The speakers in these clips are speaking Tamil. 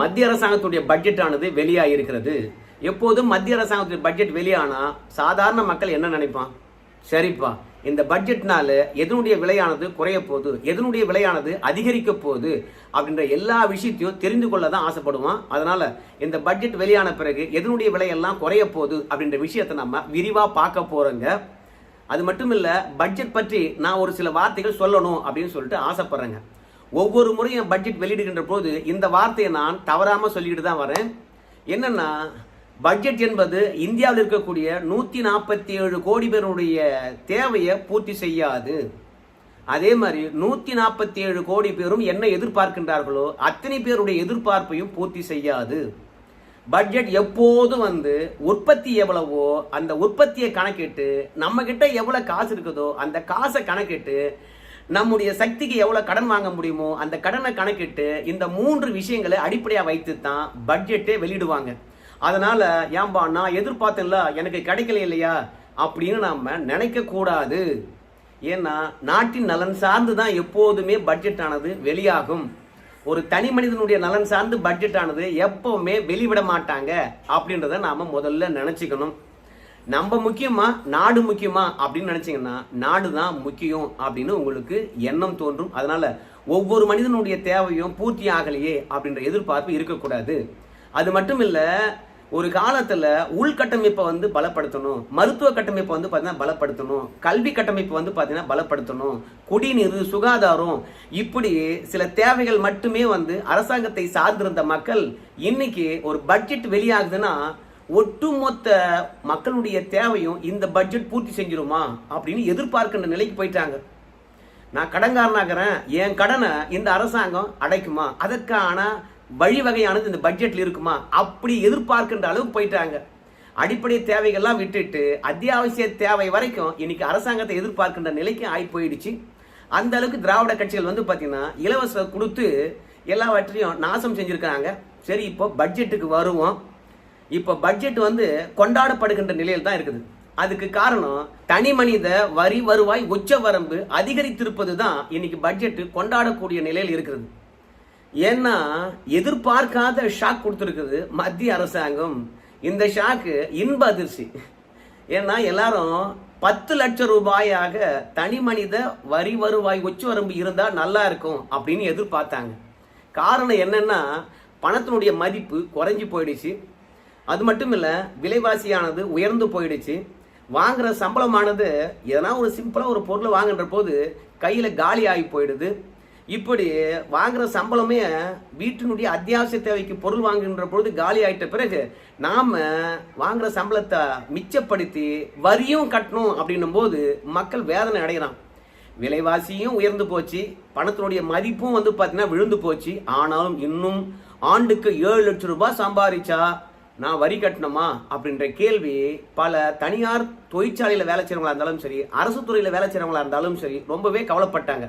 மத்திய அரசாங்கத்துடைய பட்ஜெட் ஆனது வெளியாகிருக்கிறது எப்போதும் மத்திய அரசாங்கத்துடைய பட்ஜெட் வெளியானா சாதாரண மக்கள் என்ன நினைப்பான்? சரிப்பா இந்த பட்ஜெட்னால எதனுடைய விலையானது குறைய போகுது எதனுடைய விலையானது அதிகரிக்க போகுது அப்படின்ற எல்லா விஷயத்தையும் தெரிந்து கொள்ள தான் ஆசைப்படுவான். அதனால இந்த பட்ஜெட் வெளியான பிறகு எதனுடைய விலையெல்லாம் குறைய போகுது அப்படின்ற விஷயத்தை நம்ம விரிவாக பார்க்க போறோங்க. அது மட்டும் இல்லை பட்ஜெட் பற்றி நான் ஒரு சில வார்த்தைகள் சொல்லணும் அப்படின்னு சொல்லிட்டு ஆசைப்படுறேங்க. ஒவ்வொரு முறையும் பட்ஜெட் வெளியிடுகின்ற போது இந்த வார்த்தையை நான் தவறாமல் சொல்லிட்டு தான் வரேன். என்னென்னா பட்ஜெட் என்பது இந்தியாவில் இருக்கக்கூடிய நூற்றி நாற்பத்தி ஏழு கோடி பேருடைய தேவையை பூர்த்தி செய்யாது. அதே மாதிரி நூற்றி நாற்பத்தி ஏழு கோடி பேரும் என்ன எதிர்பார்க்கின்றார்களோ அத்தனை பேருடைய எதிர்பார்ப்பையும் பூர்த்தி செய்யாது. பட்ஜெட் எப்போதும் வந்து உற்பத்தி எவ்வளவோ அந்த உற்பத்தியை கணக்கிட்டு நம்ம கிட்ட காசு இருக்குதோ அந்த காசை கணக்கிட்டு நம்முடைய சக்திக்கு எவ்வளோ கடன் வாங்க முடியுமோ அந்த கடனை கணக்கிட்டு இந்த மூன்று விஷயங்களை அடிப்படையாக வைத்து தான் பட்ஜெட்டே வெளியிடுவாங்க. அதனால ஏன்பா நான் எதிர்பார்த்தேன்ல எனக்கு கிடைக்கல இல்லையா? அப்படின்னு நம்ம நினைக்க கூடாது. ஏன்னா நாட்டின் நலன் சார்ந்து தான் எப்போதுமே பட்ஜெட் ஆனது வெளியாகும். ஒரு தனி மனிதனுடைய நலன் சார்ந்து பட்ஜெட் ஆனது எப்பவுமே வெளிவிட மாட்டாங்க அப்படின்றத நாம முதல்ல நினைச்சுக்கணும். நம்ம முக்கியமா நாடு முக்கியமா அப்படின்னு நினைச்சீங்கன்னா நாடு தான் முக்கியம் அப்படின்னு உங்களுக்கு எண்ணம் தோன்றும். அதனால ஒவ்வொரு மனிதனுடைய தேவையும் பூர்த்தி ஆகலையே அப்படின்ற எதிர்பார்ப்பு இருக்கக்கூடாது. அது மட்டும் இல்லை ஒரு காலத்தில் உள்கட்டமைப்பை வந்து பலப்படுத்தணும் மருத்துவ கட்டமைப்பை வந்து பார்த்தீங்கன்னா பலப்படுத்தணும் கல்வி கட்டமைப்பை வந்து பார்த்தீங்கன்னா பலப்படுத்தணும் குடிநீர் சுகாதாரம் இப்படி சில தேவைகள் மட்டுமே வந்து அரசாங்கத்தை சார்ந்திருந்த மக்கள் இன்னைக்கு ஒரு பட்ஜெட் வெளியாகுதுன்னா ஒட்டுமொத்த மக்களுடைய தேவையும் இந்த பட்ஜெட் பூர்த்தி செஞ்சிருமா அப்படின்னு எதிர்பார்க்கின்ற நிலைக்கு போயிட்டாங்க. நான் கடன்காரனாகிறேன் என் கடனை இந்த அரசாங்கம் அடைக்குமா? அதற்கான வழிவகையானது இந்த பட்ஜெட்டில் இருக்குமா? அப்படி எதிர்பார்க்கின்ற அளவுக்கு போயிட்டாங்க. அடிப்படை தேவைகள்லாம் விட்டுட்டு அத்தியாவசிய தேவை வரைக்கும் இன்னைக்கு அரசாங்கத்தை எதிர்பார்க்கின்ற நிலைக்கு ஆகி போயிடுச்சு. அந்த அளவுக்கு திராவிட கட்சிகள் வந்து பார்த்தீங்கன்னா இலவச கொடுத்து எல்லாவற்றையும் நாசம் செஞ்சுருக்காங்க சரி இப்போ பட்ஜெட்டுக்கு வருவோம். இப்போ பட்ஜெட் வந்து கொண்டாடப்படுகின்ற நிலையில் தான் இருக்குது. அதுக்கு காரணம் தனி மனித வரி வருவாய் உச்ச வரம்பு அதிகரித்திருப்பது தான் இன்னைக்கு பட்ஜெட் கொண்டாடக்கூடிய நிலையில் இருக்கிறது ஏன்னா எதிர்பார்க்காத ஷாக் கொடுத்துருக்குது மத்திய அரசாங்கம். இந்த ஷாக்கு இன்ப அதிர்ச்சி. ஏன்னா எல்லாரும் பத்து லட்சம் ரூபாயாக தனி மனித வரி வருவாய் உச்ச வரம்பு இருந்தால் நல்லா இருக்கும் அப்படின்னு எதிர்பார்த்தாங்க. காரணம் என்னன்னா பணத்தினுடைய மதிப்பு குறைஞ்சி போயிடுச்சு. அது மட்டும் இல்லை விலைவாசியானது உயர்ந்து போயிடுச்சு. வாங்குற சம்பளமானது எதனா ஒரு சிம்பிளாக ஒரு பொருளை வாங்குன்ற போது கையில் காலி ஆகி போயிடுது. இப்படி வாங்குற சம்பளமே வீட்டினுடைய அத்தியாவசிய தேவைக்கு பொருள் வாங்குகின்ற பொழுது காலி ஆயிட்ட பிறகு நாம வாங்குற சம்பளத்தை மிச்சப்படுத்தி வரியும் கட்டணும் அப்படின்னும் போது மக்கள் வேதனை அடைகிறான். விலைவாசியும் உயர்ந்து போச்சு பணத்தினுடைய மதிப்பும் வந்து பார்த்தீங்கன்னா விழுந்து போச்சு. ஆனாலும் இன்னும் ஆண்டுக்கு ஏழு லட்சம் ரூபாய் சம்பாதிச்சா நான் வரி கட்டணுமா அப்படின்ற கேள்வி பல தனியார் தொழிற்சாலையில் வேலை செய்கிறவங்களா இருந்தாலும் சரி அரசு துறையில் வேலை செய்கிறவங்களா இருந்தாலும் சரி ரொம்பவே கவலைப்பட்டாங்க.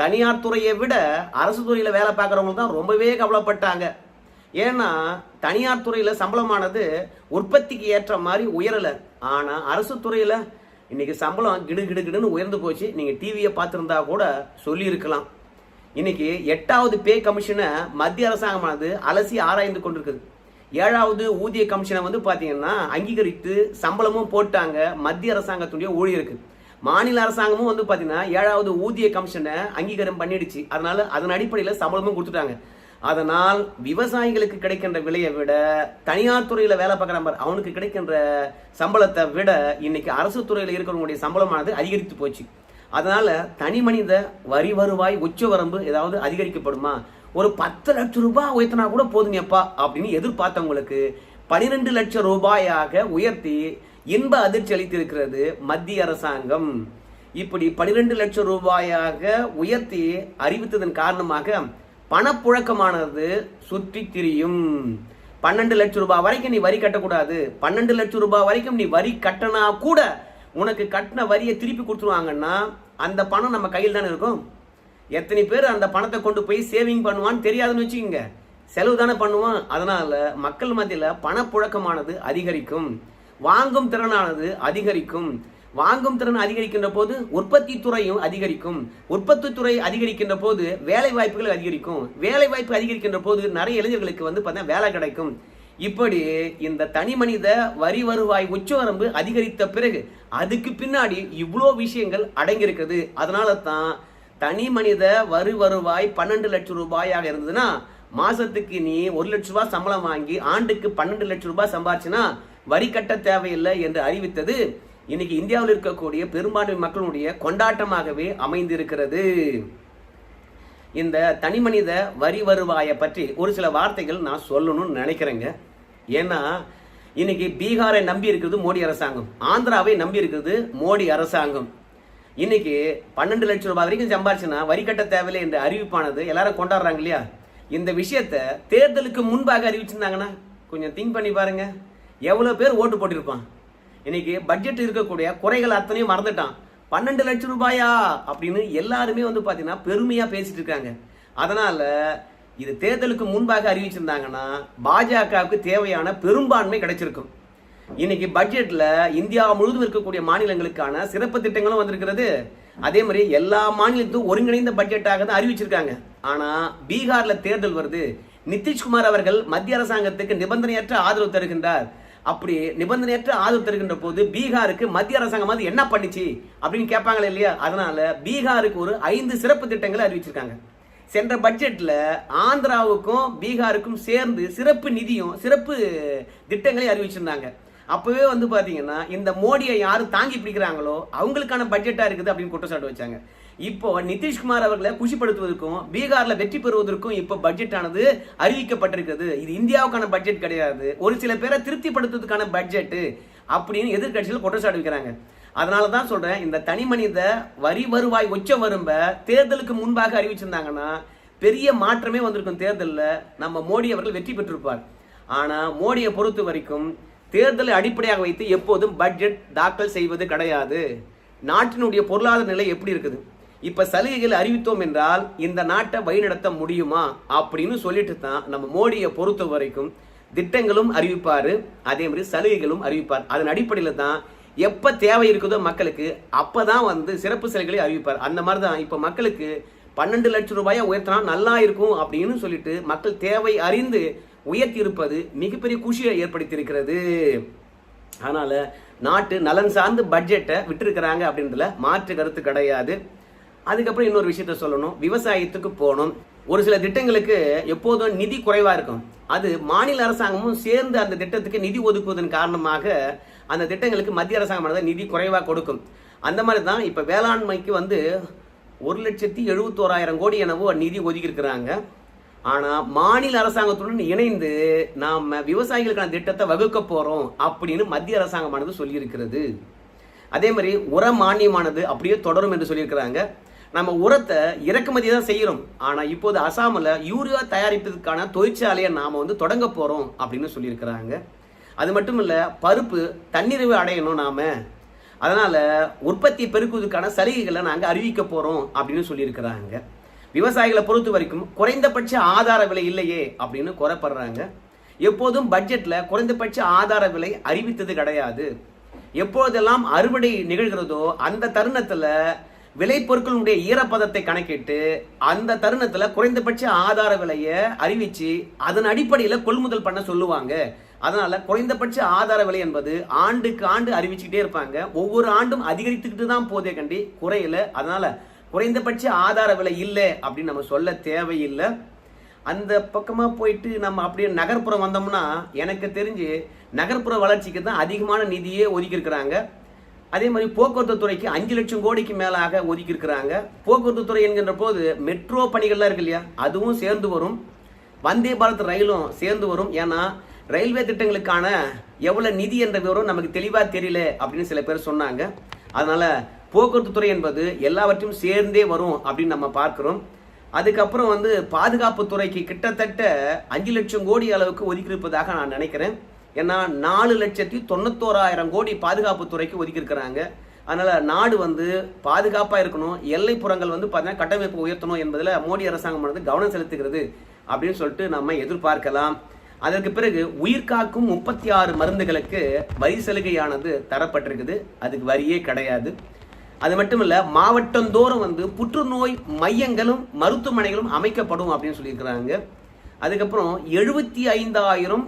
தனியார் துறையை விட அரசு துறையில் வேலை பார்க்குறவங்க தான் ரொம்பவே கவலைப்பட்டாங்க. ஏன்னா தனியார் துறையில் சம்பளமானது உற்பத்திக்கு ஏற்ற மாதிரி உயரலை. ஆனால் அரசு துறையில் இன்னைக்கு சம்பளம் கிடு கிடு கிடுன்னு உயர்ந்து போச்சு. நீங்கள் டிவியை பார்த்துருந்தா கூட சொல்லியிருக்கலாம். இன்னைக்கு எட்டாவது பே கமிஷனை மத்திய அரசாங்கமானது அலசி ஆராய்ந்து கொண்டிருக்குது. ஏழாவது ஊதிய கமிஷனை வந்து பார்த்தீங்கன்னா அங்கீகரித்து சம்பளமும் போட்டாங்க மத்திய அரசாங்கத்துடைய ஊழியருக்கு. மாநில அரசாங்கமும் வந்து பார்த்தீங்கன்னா ஏழாவது ஊதிய கமிஷனை அங்கீகாரம் பண்ணிடுச்சு. அதனால அதன் அடிப்படையில் சம்பளமும் கொடுத்துட்டாங்க. அதனால் விவசாயிகளுக்கு கிடைக்கின்ற விலையை விட தனியார் துறையில் வேலை பார்க்குற மாதிரி அவனுக்கு கிடைக்கின்ற சம்பளத்தை விட இன்னைக்கு அரசு துறையில் இருக்கிறவங்களுடைய சம்பளமானது அதிகரித்து போச்சு. அதனால தனி மனித வரி வருவாய் உச்ச வரம்பு ஏதாவது அதிகரிக்கப்படுமா? ஒரு பத்து லட்சம் ரூபாய் உயர்த்தினா கூட போதுங்கப்பா அப்படின்னு எதிர்பார்த்தவங்களுக்கு பனிரெண்டு லட்சம் ரூபாயாக உயர்த்தி இன்ப அதிர்ச்சி அளித்திருக்கிறது மத்திய அரசாங்கம். இப்படி பனிரெண்டு லட்சம் ரூபாயாக உயர்த்தி அறிவித்ததன் காரணமாக பணப்புழக்கமானது சுற்றி திரியும். பன்னெண்டு லட்சம் ரூபாய் வரைக்கும் நீ வரி கட்டக்கூடாது. பன்னெண்டு லட்சம் ரூபாய் வரைக்கும் நீ வரி கட்டினா கூட உனக்கு கட்டின வரியை திருப்பி கொடுத்துருவாங்கன்னா அந்த பணம் நம்ம கையில் தானே இருக்கும்? எத்தனை பேர் அந்த பணத்தை கொண்டு போய் சேவிங் பண்ணுவான்னு தெரியாதுன்னு வச்சுக்கோங்க. செலவு தானே பண்ணுவான். அதனால மக்கள் மத்தியில் பணப்புழக்கமானது அதிகரிக்கும். வாங்கும் திறனானது அதிகரிக்கும். வாங்கும் திறன் அதிகரிக்கின்ற போது உற்பத்தி துறையும் அதிகரிக்கும். உற்பத்தி துறை அதிகரிக்கின்ற போது வேலை வாய்ப்புகள் அதிகரிக்கும். வேலை வாய்ப்பு அதிகரிக்கின்ற போது நிறைய இளைஞர்களுக்கு வந்து பார்த்தீங்கன்னா வேலை கிடைக்கும். இப்படி இந்த தனி மனித வரி வருவாய் உச்சவரம்பு அதிகரித்த பிறகு அதுக்கு பின்னாடி இவ்வளோ விஷயங்கள் அடங்கியிருக்குது அதனால தான் தனி மனித வரி வருவாய் பன்னெண்டு லட்சம் ரூபாயாக இருந்ததுன்னா மாசத்துக்கு நீ ஒரு லட்ச ரூபாய் சம்பளம் வாங்கி ஆண்டுக்கு பன்னெண்டு லட்சம் ரூபாய் சம்பாதிச்சுனா வரி கட்ட தேவையில்லை என்று அறிவித்தது. இன்னைக்கு இந்தியாவில் இருக்கக்கூடிய பெரும்பான்மை மக்களுடைய கொண்டாட்டமாகவே அமைந்திருக்கிறது. இந்த தனிமனித வரி வருவாயை பற்றி ஒரு சில வார்த்தைகள் நான் சொல்லணும்னு நினைக்கிறேங்க. ஏன்னா இன்னைக்கு பீகாரை நம்பி இருக்கிறது மோடி அரசாங்கம். ஆந்திராவை நம்பி இருக்கிறது மோடி அரசாங்கம். இன்னைக்கு பன்னெண்டு லட்சம் ரூபாய் வரைக்கும் சம்பாரிச்சுன்னா வரி கட்ட தேவையில்லை என்ற அறிவிப்பானது எல்லாரும் கொண்டாடுறாங்க இல்லையா? இந்த விஷயத்த தேர்தலுக்கு முன்பாக அறிவிச்சிருந்தாங்கன்னா கொஞ்சம் திங்க் பண்ணி பாருங்க. எவ்வளோ பேர் ஓட்டு போட்டிருப்பான் இன்னைக்கு பட்ஜெட் இருக்கக்கூடிய குறைகள் அத்தனையும் மறந்துட்டான். பன்னெண்டு லட்சம் ரூபாயா? அப்படின்னு எல்லாருமே வந்து பார்த்தீங்கன்னா பெருமையாக பேசிட்டு இருக்காங்க. அதனால இது தேர்தலுக்கு முன்பாக அறிவிச்சிருந்தாங்கன்னா பாஜகவுக்கு தேவையான பெரும்பான்மை கிடைச்சிருக்கும். இன்னைக்கு பட்ஜெட்ல இந்தியா முழுவதும் இருக்கக்கூடிய மாநிலங்களுக்கான சிறப்பு திட்டங்களும் வந்திருக்கிறது. அதே மாதிரி எல்லா மாநிலத்தும் ஒருங்கிணைந்த பட்ஜெட்டாக தான் அறிவிச்சிருக்காங்க. ஆனா பீகார்ல தேர்தல் வருது. நிதிஷ்குமார் அவர்கள் மத்திய அரசாங்கத்துக்கு நிபந்தனையற்ற ஆதரவு தருகின்றார். அப்படி நிபந்தனையற்ற ஆதரவு தருகின்ற போது பீகாருக்கு மத்திய அரசாங்கம் வந்து என்ன பண்ணிச்சு அப்படின்னு கேட்பாங்களே இல்லையா? அதனால பீகாருக்கு ஒரு ஐந்து சிறப்பு திட்டங்களை அறிவிச்சிருக்காங்க. சென்ற பட்ஜெட்டில் ஆந்திராவுக்கும் பீகாருக்கும் சேர்ந்து சிறப்பு நிதியும் சிறப்பு திட்டங்களை அறிவிச்சிருந்தாங்க. அப்பவே வந்து பார்த்தீங்கன்னா இந்த மோடியை யாரும் தாங்கி பிடிக்கிறாங்களோ அவங்களுக்கான பட்ஜெட்டாக இருக்குது அப்படின்னு குற்றச்சாட்டு வச்சாங்க. இப்போ நிதிஷ்குமார் அவர்களை குஷிப்படுத்துவதற்கும் பீகார்ல வெற்றி பெறுவதற்கும் இப்போ பட்ஜெட் ஆனது அறிவிக்கப்பட்டிருக்கிறது. இது இந்தியாவுக்கான பட்ஜெட் கிடையாது. ஒரு சில பேரை திருப்திப்படுத்துவதற்கான பட்ஜெட் அப்படின்னு எதிர்கட்சிகள் குற்றச்சாட்டு வைக்கிறாங்க. அதனால தான் சொல்றேன் இந்த தனி மனித வரி வருவாய் உச்ச வரும்ப தேர்தலுக்கு முன்பாக அறிவிச்சிருந்தாங்கன்னா பெரிய மாற்றமே வந்திருக்கும் தேர்தலில் நம்ம மோடி அவர்கள் வெற்றி பெற்றிருப்பார். ஆனால் மோடியை பொறுத்த வரைக்கும் தேர்தலை அடிப்படையாக வைத்து எப்போதும் பட்ஜெட் தாக்கல் செய்வது கிடையாது. நாட்டினுடைய பொருளாதார நிலை எப்படி இருக்குது? இப்ப சலுகைகள் அறிவித்தோம் என்றால் இந்த நாட்டை வழிநடத்த முடியுமா அப்படின்னு சொல்லிட்டு தான் நம்ம மோடியை பொறுத்த வரைக்கும் திட்டங்களும் அறிவிப்பாரு. அதே மாதிரி சலுகைகளும் அறிவிப்பார். அதன் அடிப்படையில் தான் எப்ப தேவை இருக்குதோ மக்களுக்கு அப்பதான் வந்து சிறப்பு சலுகைகளை அறிவிப்பார். அந்த மாதிரி தான் இப்ப மக்களுக்கு பன்னெண்டு லட்சம் ரூபாயை உயர்த்தினா நல்லா இருக்கும் அப்படின்னு சொல்லிட்டு மக்கள் தேவை அறிந்து உயர்த்தி இருப்பது மிகப்பெரிய குஷியை ஏற்படுத்தியிருக்கிறது. அதனால நாட்டு நலன் சார்ந்து பட்ஜெட்டை விட்டுருக்கிறாங்க அப்படின்றதுல மாற்று கருத்து கிடையாது. அதுக்கப்புறம் இன்னொரு விஷயத்த சொல்லணும். விவசாயத்துக்கு போகணும். ஒரு சில திட்டங்களுக்கு எப்போதும் நிதி குறைவாக இருக்கும். அது மாநில அரசாங்கமும் சேர்ந்து அந்த திட்டத்துக்கு நிதி ஒதுக்குவதன் காரணமாக அந்த திட்டங்களுக்கு மத்திய அரசாங்கமானது நிதி குறைவாக கொடுக்கும். அந்த மாதிரி தான் இப்போ வேளாண்மைக்கு வந்து ஒரு லட்சத்தி எழுபத்தோராயிரம் கோடி எனவோ நிதி ஒதுக்கியிருக்கிறாங்க. ஆனால் மாநில அரசாங்கத்துடன் இணைந்து நாம் விவசாயிகளுக்கான திட்டத்தை வகுக்க போகிறோம் அப்படின்னு மத்திய அரசாங்கமானது சொல்லியிருக்கிறது. அதே மாதிரி உர மானியமானது அப்படியே தொடரும் என்று சொல்லியிருக்கிறாங்க. நம்ம உரத்தை இறக்குமதி தான் செய்கிறோம் ஆனால் இப்போது அசாமில் யூரியா தயாரிப்பதற்கான தொழிற்சாலையை நாம் வந்து தொடங்க போகிறோம் அப்படின்னு சொல்லியிருக்கிறாங்க. அது மட்டும் இல்லை பருப்பு தன்னிறைவு அடையணும் நாம. அதனால் உற்பத்தி பெருக்குவதற்கான சலுகைகளை நாங்கள் அறிவிக்க போகிறோம் அப்படின்னு சொல்லியிருக்கிறாங்க. விவசாயிகளை பொறுத்த வரைக்கும் குறைந்தபட்ச ஆதார விலை இல்லையே அப்படின்னு குறைப்படுறாங்க எப்போதும் பட்ஜெட்டில் குறைந்தபட்ச ஆதார விலை அறிவித்தது கிடையாது. எப்போதெல்லாம் அறுவடை நிகழ்கிறதோ அந்த தருணத்தில் விளைபொருட்களுடைய ஈரப்பதத்தை கணக்கிட்டு அந்த தருணத்தில் குறைந்தபட்ச ஆதார விலையை அறிவிச்சு அதன் அடிப்படையில் கொள்முதல் பண்ண சொல்லுவாங்க. அதனால குறைந்தபட்ச ஆதார விலை என்பது ஆண்டுக்கு ஆண்டு அறிவிச்சுக்கிட்டே இருப்பாங்க. ஒவ்வொரு ஆண்டும் அதிகரித்துக்கிட்டு தான் போதே கண்டி குறையல. அதனால குறைந்தபட்ச ஆதார விலை இல்லை அப்படின்னு நம்ம சொல்ல தேவையில்லை. அந்த பக்கமாக போயிட்டு நம்ம அப்படியே நகர்ப்புறம் வந்தோம்னா எனக்கு தெரிஞ்சு நகர்ப்புற வளர்ச்சிக்கு தான் அதிகமான நிதியே ஒதுக்கி இருக்கிறாங்க. அதே மாதிரி போக்குவரத்து துறைக்கு அஞ்சு லட்சம் கோடிக்கு மேலாக ஒதுக்கி இருக்கிறாங்க போக்குவரத்து துறை என்கின்ற போது மெட்ரோ பணிகள்லாம் இருக்கு இல்லையா? அதுவும் சேர்ந்து வரும். வந்தே பாரத் ரயிலும் சேர்ந்து வரும். ஏன்னா ரயில்வே திட்டங்களுக்கான எவ்வளோ நிதி என்ற விவரம் நமக்கு தெளிவாக தெரியல அப்படின்னு சில பேர் சொன்னாங்க. அதனால போக்குவரத்து துறை என்பது எல்லாவற்றையும் சேர்ந்தே வரும் அப்படின்னு நம்ம பார்க்குறோம். அதுக்கப்புறம் வந்து பாதுகாப்பு துறைக்கு கிட்டத்தட்ட அஞ்சு லட்சம் கோடி அளவுக்கு ஒதுக்கி இருப்பதாக நான் நினைக்கிறேன். ஏன்னா நாலு லட்சத்தி தொண்ணூத்தோராயிரம் கோடி பாதுகாப்பு துறைக்கு ஒதுக்கி இருக்கிறாங்க நாடு வந்து பாதுகாப்பாக இருக்கணும். எல்லைப்புறங்கள் வந்து பார்த்தீங்கன்னா கட்டமைப்பு உயர்த்தணும் என்பதில் மோடி அரசாங்கம் வந்து கவனம் செலுத்துகிறது அப்படின்னு சொல்லிட்டு நம்ம எதிர்பார்க்கலாம். அதற்கு பிறகு உயிர்காக்கும் முப்பத்தி ஆறு மருந்துகளுக்கு வரி சலுகையானது தரப்பட்டிருக்குது. அதுக்கு வரியே கிடையாது. அது மட்டும் இல்லை மாவட்டந்தோறும் வந்து புற்றுநோய் மையங்களும் மருத்துவமனைகளும் அமைக்கப்படும் அப்படின்னு சொல்லியிருக்கிறாங்க. அதுக்கப்புறம் எழுபத்தி ஐந்தாயிரம்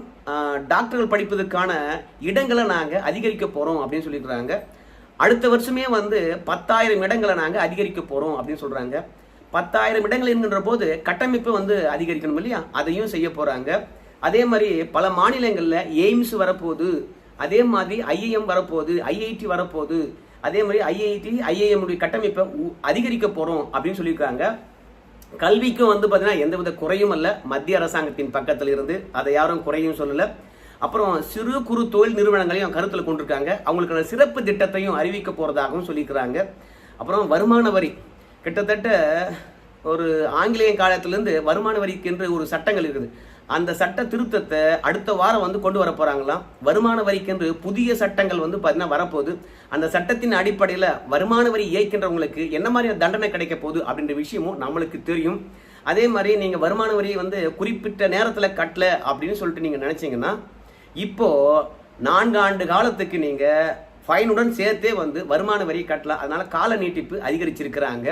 டாக்டர்கள் படிப்பதற்கான இடங்களை நாங்கள் அதிகரிக்க போகிறோம் அப்படின்னு சொல்லியிருக்கிறாங்க. அடுத்த வருஷமே வந்து பத்தாயிரம் இடங்களை நாங்கள் அதிகரிக்க போகிறோம் அப்படின்னு சொல்கிறாங்க பத்தாயிரம் இடங்கள் என்கின்ற போது கட்டமைப்பு வந்து அதிகரிக்கணும் இல்லையா? அதையும் செய்ய போகிறாங்க அதே மாதிரி பல மாநிலங்களில் எய்ம்ஸ் வரப்போகுது. அதே மாதிரி ஐஐஎம் வரப்போகுது ஐஐடி வரப்போகுது. அதே மாதிரி ஐஐடி ஐஐஎம் உடைய கட்டமைப்பை உ- அதிகரிக்க போகிறோம் அப்படின்னு சொல்லியிருக்காங்க. கல்விக்கும் வந்து பார்த்தீங்கன்னா எந்தவித குறையும் அல்ல. மத்திய அரசாங்கத்தின் பக்கத்தில் இருந்து அதை யாரும் குறையும் சொல்லலை. அப்புறம் சிறு குறு தொழில் நிறுவனங்களையும் கருத்தில் கொண்டிருக்காங்க. அவங்களுக்கான சிறப்பு திட்டத்தையும் அறிவிக்க போகிறதாகவும் சொல்லியிருக்கிறாங்க அப்புறம் வருமான வரி. கிட்டத்தட்ட ஒரு ஆங்கிலேய காலத்திலேருந்து வருமான வரிக்கு என்று ஒரு சட்டங்கள் இருக்குது. அந்த சட்ட திருத்தத்தை அடுத்த வாரம் வந்து கொண்டு வர போகிறாங்களாம் வருமான வரிக்கென்று புதிய சட்டங்கள் வந்து பார்த்தீங்கன்னா வரப்போகுது. அந்த சட்டத்தின் அடிப்படையில் வருமான வரி இயக்கின்றவங்களுக்கு என்ன மாதிரியான தண்டனை கிடைக்க போகுது அப்படின்ற விஷயமும் நம்மளுக்கு தெரியும். அதே மாதிரி நீங்கள் வருமான வரியை வந்து குறிப்பிட்ட நேரத்தில் கட்டல அப்படின்னு சொல்லிட்டு நீங்கள் நினச்சிங்கன்னா இப்போ நான்கு ஆண்டு காலத்துக்கு நீங்கள் ஃபைனுடன் சேர்த்தே வந்து வருமான வரி கட்டலாம் அதனால் கால நீட்டிப்பு அதிகரிச்சிருக்கிறாங்க.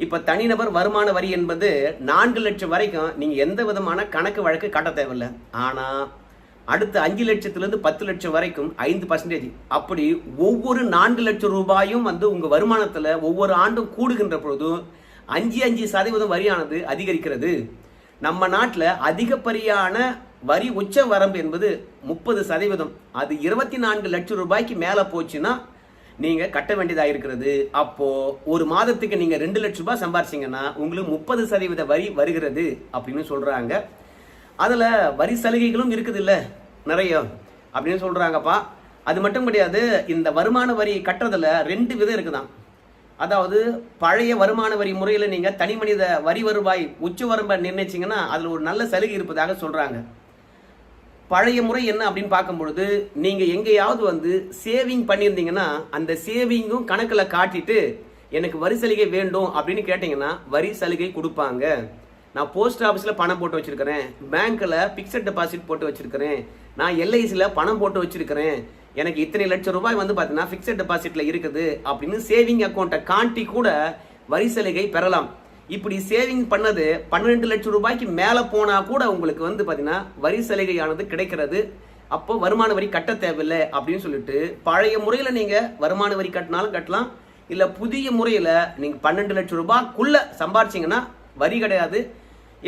இப்போ தனிநபர் வருமான வரி என்பது நான்கு லட்சம் வரைக்கும் நீங்கள் எந்த விதமான கணக்கு வழக்கு காட்ட தேவையில்லை. ஆனால் அடுத்த அஞ்சு லட்சத்துலேருந்து பத்து லட்சம் வரைக்கும் ஐந்து பர்சன்டேஜ் அப்படி ஒவ்வொரு நான்கு லட்சம் ரூபாயும் வந்து உங்கள் வருமானத்தில் ஒவ்வொரு ஆண்டும் கூடுகின்ற பொழுதும் அஞ்சு அஞ்சு சதவீதம் வரியானது அதிகரிக்கிறது. நம்ம நாட்டில் அதிகப்படியான வரி உச்ச வரம்பு என்பது முப்பது சதவீதம். அது இருபத்தி நான்கு லட்சம் ரூபாய்க்கு மேலே போச்சுன்னா நீங்க கட்ட வேண்டியதா இருக்கிறது. அப்போ ஒரு மாதத்துக்கு நீங்க ரெண்டு லட்சம் ரூபாய் சம்பாரிச்சீங்கன்னா உங்களுக்கு முப்பது சதவீத வரி வருகிறது அப்படின்னு சொல்றாங்க. அதுல வரி சலுகைகளும் இருக்குது இல்ல நிறைய அப்படின்னு சொல்றாங்கப்பா. அது மட்டும் கிடையாது இந்த வருமான வரி கட்டுறதுல ரெண்டு விதம் இருக்குதான் அதாவது பழைய வருமான வரி முறையில் நீங்கள் தனி மனித வரி வருவாய் உச்ச வரம்பை நிர்ணயிச்சிங்கன்னா அதில் ஒரு நல்ல சலுகை இருப்பதாக சொல்கிறாங்க பழைய முறை என்ன அப்படின்னு பார்க்கும் பொழுது நீங்கள் எங்கேயாவது வந்து சேவிங் பண்ணியிருந்தீங்கன்னா அந்த சேவிங்கும் கணக்கில் காட்டிட்டு எனக்கு வரி சலுகை வேண்டும் அப்படின்னு கேட்டிங்கன்னா வரி சலுகை கொடுப்பாங்க. நான் போஸ்ட் ஆஃபீஸில் பணம் போட்டு வச்சுருக்கிறேன். பேங்க்கில் பிக்சட் டெபாசிட் போட்டு வச்சுருக்கிறேன். நான் எல்ஐசியில் பணம் போட்டு வச்சுருக்கிறேன். எனக்கு இத்தனை லட்சம் ரூபாய் வந்து பார்த்தீங்கன்னா ஃபிக்ஸட் டெபாசிட்டில் இருக்குது அப்படின்னு சேவிங் அக்கௌண்ட்டை காட்டி கூட வரி சலுகை பெறலாம். இப்படி சேவிங் பண்ணது பன்னிரெண்டு லட்சம் ரூபாய்க்கு மேலே போனா கூட உங்களுக்கு வந்து பார்த்தீங்கன்னா வரி சலுகையானது கிடைக்கிறது. அப்போ வருமான வரி கட்ட தேவையில்லை அப்படின்னு சொல்லிட்டு பழைய முறையில் நீங்கள் வருமான வரி கட்டினாலும் கட்டலாம். இல்லை புதிய முறையில் நீங்கள் பன்னெண்டு லட்சம் ரூபாய்க்குள்ள சம்பாரிச்சிங்கன்னா வரி கிடையாது.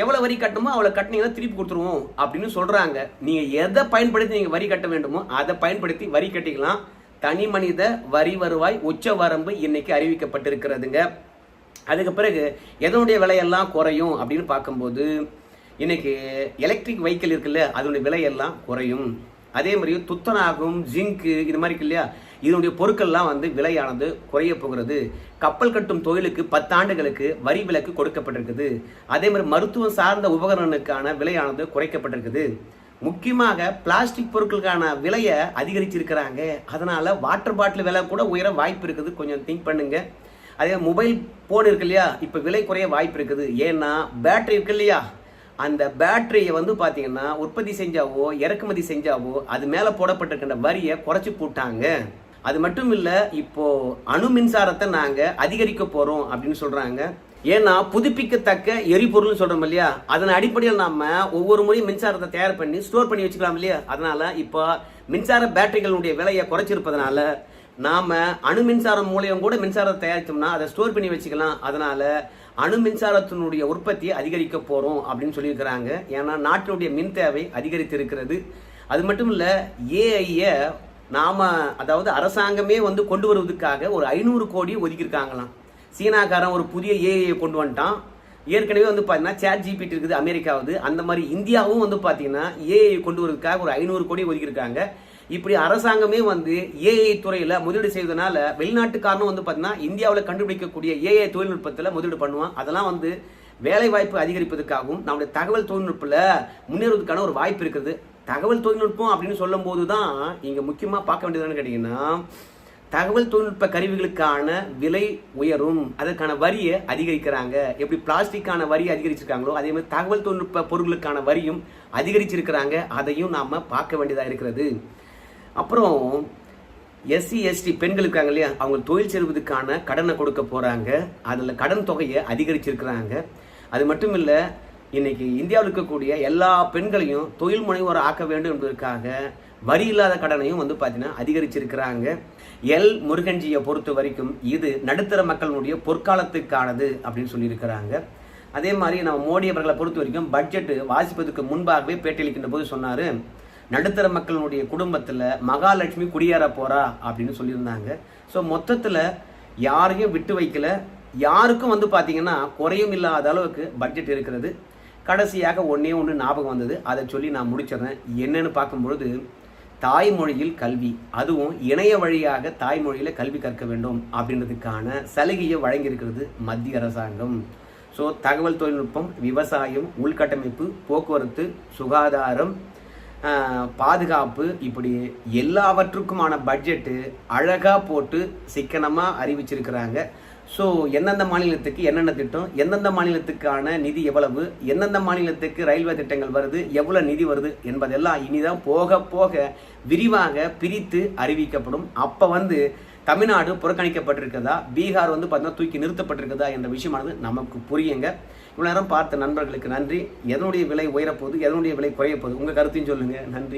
எவ்வளோ வரி கட்டணுமோ அவ்வளோ கட்டினீங்கன்னா திருப்பி கொடுத்துருவோம் அப்படின்னு சொல்கிறாங்க நீங்கள் எதை பயன்படுத்தி நீங்கள் வரி கட்ட வேண்டுமோ அதை பயன்படுத்தி வரி கட்டிக்கலாம். தனி மனித வரி வருவாய் உச்ச வரம்பு இன்னைக்கு அறிவிக்கப்பட்டிருக்கிறதுங்க. அதுக்கு பிறகு எதனுடைய விலையெல்லாம் குறையும் அப்படின்னு பார்க்கும்போது இன்னைக்கு எலக்ட்ரிக் வெஹிக்கிள் இருக்குல்ல அதனுடைய விலையெல்லாம் குறையும். அதே மாதிரி துத்தனாகும் ஜிங்க்கு இது மாதிரி இருக்கு இல்லையா இதனுடைய பொருட்கள்லாம் வந்து விலையானது குறைய போகிறது. கப்பல் கட்டும் தொழிலுக்கு பத்தாண்டுகளுக்கு வரி விலக்கு கொடுக்கப்பட்டிருக்குது. அதே மாதிரி மருத்துவம் சார்ந்த உபகரணங்களுக்கான விலையானது குறைக்கப்பட்டிருக்குது. முக்கியமாக பிளாஸ்டிக் பொருட்களுக்கான விலையை அதிகரிச்சிருக்கிறாங்க. அதனால் வாட்டர் பாட்டில் விலை கூட உயர வாய்ப்பு இருக்குது. கொஞ்சம் திங்க் பண்ணுங்கள் அதே மொபைல் ஃபோன் இருக்கு இல்லையா? இப்போ விலை குறைய வாய்ப்பு இருக்குது. ஏன்னா பேட்டரி இருக்கு இல்லையா? அந்த பேட்டரியை வந்து பார்த்தீங்கன்னா உற்பத்தி செஞ்சாவோ இறக்குமதி செஞ்சாவோ அது மேலே போடப்பட்டிருக்கின்ற வரியை குறைச்சி போட்டாங்க. அது மட்டும் இல்லை இப்போ அணு மின்சாரத்தை நாங்கள் அதிகரிக்க போகிறோம் அப்படின்னு சொல்கிறாங்க ஏன்னா புதுப்பிக்கத்தக்க எரிபொருள்னு சொல்கிறோம் இல்லையா? அதன் அடிப்படையில் நாம ஒவ்வொரு முறையும் மின்சாரத்தை தயார் பண்ணி ஸ்டோர் பண்ணி வச்சுக்கலாம் இல்லையா? அதனால் இப்போ மின்சார பேட்டரிகளுடைய விலையை குறைச்சிருப்பதனால நாம அணு மின்சாரம் மூலியம் கூட மின்சாரத்தை தயாரித்தோம்னா அதை ஸ்டோர் பண்ணி வச்சுக்கலாம். அதனால அணு மின்சாரத்தினுடைய உற்பத்தியை அதிகரிக்க போறோம் அப்படின்னு சொல்லியிருக்கிறாங்க. ஏன்னா நாட்டினுடைய மின் தேவை அதிகரித்து இருக்கிறது அது மட்டும் இல்ல ஏஐய நாம அதாவது அரசாங்கமே வந்து கொண்டு வருவதற்காக ஒரு ஐநூறு கோடி ஒதுக்கியிருக்காங்களாம். சீனாக்காரன் ஒரு புதிய ஏஐயை கொண்டு வந்துட்டான். ஏற்கனவே வந்து பார்த்தீங்கன்னா சேட் ஜிபிடி இருக்குது அமெரிக்காவது. அந்த மாதிரி இந்தியாவும் வந்து பார்த்தீங்கன்னா ஏஐ கொண்டு வரதுக்காக ஒரு ஐநூறு கோடி ஒதுக்கியிருக்காங்க. இப்படி அரசாங்கமே வந்து ஏஐ துறையில் முதலீடு செய்வதனால வெளிநாட்டுக்காரனும் வந்து பார்த்தீங்கன்னா இந்தியாவில் கண்டுபிடிக்கக்கூடிய ஏஐ தொழில்நுட்பத்தில் முதலீடு பண்ணுவான். அதெல்லாம் வந்து வேலை வாய்ப்பு அதிகரிப்பதற்காகவும் நம்முடைய தகவல் தொழில்நுட்பத்தில் முன்னேறுவதற்கான ஒரு வாய்ப்பு இருக்குது. தகவல் தொழில்நுட்பம் அப்படின்னு சொல்லும் போது தான் இங்கே முக்கியமாக பார்க்க வேண்டியது கேட்டிங்கன்னா தகவல் தொழில்நுட்ப கருவிகளுக்கான விலை உயரும். அதற்கான வரியை அதிகரிக்கிறாங்க. எப்படி பிளாஸ்டிக்கான வரி அதிகரிச்சிருக்காங்களோ அதே மாதிரி தகவல் தொழில்நுட்ப பொருட்களுக்கான வரியும் அதிகரிச்சிருக்கிறாங்க. அதையும் நாம் பார்க்க வேண்டியதாக இருக்கிறது. அப்புறம் எஸ்சி எஸ்டி பெண்கள் இருக்காங்க இல்லையா? அவங்க தொழில் செய்வதற்கான கடனை கொடுக்க போகிறாங்க அதில் கடன் தொகையை அதிகரிச்சிருக்கிறாங்க. அது மட்டும் இல்லை இன்னைக்கு இந்தியாவில் இருக்கக்கூடிய எல்லா பெண்களையும் தொழில் முனைவோர் ஆக்க வேண்டும் என்பதற்காக வரி இல்லாத கடனையும் வந்து பார்த்தீங்கன்னா அதிகரிச்சிருக்கிறாங்க. எல் முருகன்ஜியை பொறுத்த வரைக்கும் இது நடுத்தர மக்களுடைய பொற்காலத்துக்கானது அப்படின்னு சொல்லியிருக்கிறாங்க. அதே மாதிரி நம்ம மோடி அவர்களை பொறுத்த வரைக்கும் பட்ஜெட் வாசிப்பதற்கு முன்பாகவே பேட்டியளிக்கின்ற போது சொன்னார் நடுத்தர மக்களுடைய குடும்பத்தில் மகாலட்சுமி குடியேற போறா அப்படின்னு சொல்லியிருந்தாங்க. ஸோ மொத்தத்தில் யாரையும் விட்டு வைக்கல. யாருக்கும் வந்து பார்த்திங்கன்னா குறையும் இல்லாத அளவுக்கு பட்ஜெட் இருக்கிறது. கடைசியாக ஒன்றே ஒன்று ஞாபகம் வந்தது. அதை சொல்லி நான் முடிச்சிடுறேன். என்னன்னு பார்க்கும்பொழுது தாய்மொழியில் கல்வி அதுவும் இணைய வழியாக தாய்மொழியில் கல்வி கற்க வேண்டும் அப்படின்றதுக்கான சலுகையை வழங்கியிருக்கிறது மத்திய அரசாங்கம். ஸோ தகவல் தொழில்நுட்பம் விவசாயம் உள்கட்டமைப்பு போக்குவரத்து சுகாதாரம் பாதுகாப்பு இப்படி எல்லாவற்றுக்குமான பட்ஜெட்டு அழகாக போட்டு சிக்கனமாக அறிவிச்சிருக்கிறாங்க. ஸோ எந்தெந்த மாநிலத்துக்கு என்னென்ன திட்டம் எந்தெந்த மாநிலத்துக்கான நிதி எவ்வளவு எந்தெந்த மாநிலத்துக்கு ரயில்வே திட்டங்கள் வருது எவ்வளோ நிதி வருது என்பதெல்லாம் இனிதான் போக போக விரிவாக பிரித்து அறிவிக்கப்படும். அப்போ வந்து தமிழ்நாடு புறக்கணிக்கப்பட்டிருக்கிறதா பீகார் வந்து பார்த்தீங்கன்னா தூக்கி நிறுத்தப்பட்டிருக்கிறதா என்ற விஷயமானது நமக்கு புரியுங்க. இவ்வளோ நேரம் பார்த்த நண்பர்களுக்கு நன்றி. எதனுடைய விலை உயரப்போகுது எதனுடைய விலை குறையப்போகுது. உங்கள் கருத்தையும் சொல்லுங்கள் நன்றி.